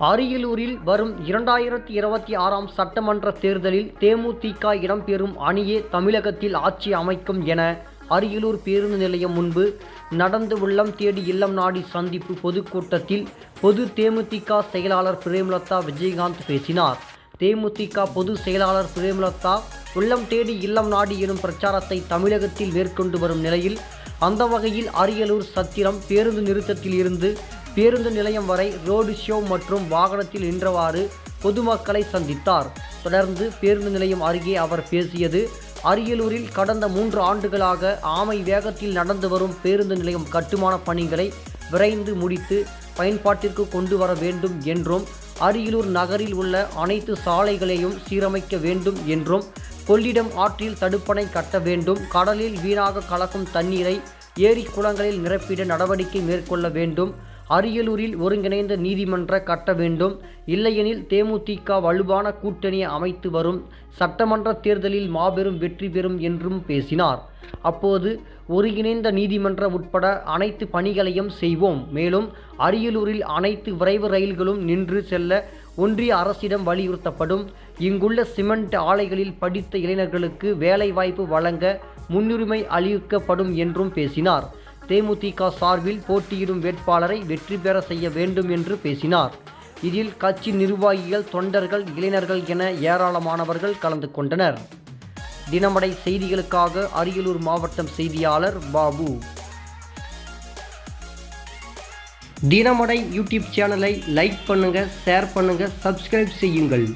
அரியலூரில் வரும் இரண்டாயிரத்தி இருபத்தி ஆறாம் சட்டமன்ற தேர்தலில் தேமுதிக இடம்பெறும் அணியே தமிழகத்தில் ஆட்சி அமைக்கும் என அரியலூர் பேருந்து நிலையம் முன்பு நடந்து உள்ளம் தேடி இல்லம் நாடி சந்திப்பு பொதுக்கூட்டத்தில் பொது தேமுதிக செயலாளர் பிரேமலதா விஜயகாந்த் பேசினார். தேமுதிக பொதுச் செயலாளர் பிரேமலதா உள்ளம் தேடி இல்லம் நாடி எனும் பிரச்சாரத்தை தமிழகத்தில் மேற்கொண்டு வரும் நிலையில் அந்த வகையில் அரியலூர் சத்திரம் பேருந்து நிறுத்தத்தில் இருந்து பேருந்து நிலையம் வரை ரோடு ஷோ மற்றும் வாகனத்தில் நின்றவாறு பொதுமக்களை சந்தித்தார். தொடர்ந்து பேருந்து நிலையம் அருகே அவர் பேசியது அரியலூரில் கடந்த மூன்று ஆண்டுகளாக ஆமை வேகத்தில் நடந்து வரும் பேருந்து நிலையம் கட்டுமான பணிகளை விரைந்து முடித்து பயன்பாட்டிற்கு கொண்டு வர வேண்டும் என்றும் அரியலூர் நகரில் உள்ள அனைத்து சாலைகளையும் சீரமைக்க வேண்டும் என்றும் கொள்ளிடம் ஆற்றில் தடுப்பணை கட்ட வேண்டும் கடலில் வீணாக கலக்கும் தண்ணீரை ஏரி குளங்களில் நிரப்பிட நடவடிக்கை மேற்கொள்ள வேண்டும் அரியலூரில் ஒருங்கிணைந்த நீதிமன்ற கட்ட வேண்டும். இல்லையெனில் தேமுதிக வலுவான கூட்டணியை அமைத்து வரும் சட்டமன்ற தேர்தலில் மாபெரும் வெற்றி பெறும் என்றும் பேசினார். அப்போது ஒருங்கிணைந்த நீதிமன்ற உட்பட அனைத்து பணிகளையும் செய்வோம். மேலும் அரியலூரில் அனைத்து விரைவு ரயில்களும் நின்று செல்ல ஒன்றிய அரசிடம் வலியுறுத்தப்படும். இங்குள்ள சிமெண்ட் ஆலைகளில் படித்த இளைஞர்களுக்கு வேலைவாய்ப்பு வழங்க முன்னுரிமை அளிக்கப்படும் என்றும் பேசினார். தேமுதிக சார்பில் போட்டியிடும் வேட்பாளரை வெற்றி பெற செய்ய வேண்டும் என்று பேசினார். இதில் கட்சி நிர்வாகிகள் தொண்டர்கள் இளைஞர்கள் என ஏராளமானவர்கள் கலந்து கொண்டனர். தினமடை செய்திகளுக்காக அரியலூர் மாவட்டம் செய்தியாளர் பாபு. தினமடை யூடியூப் சேனலை லைக் பண்ணுங்கள் ஷேர் பண்ணுங்கள் சப்ஸ்கிரைப் செய்யுங்கள்.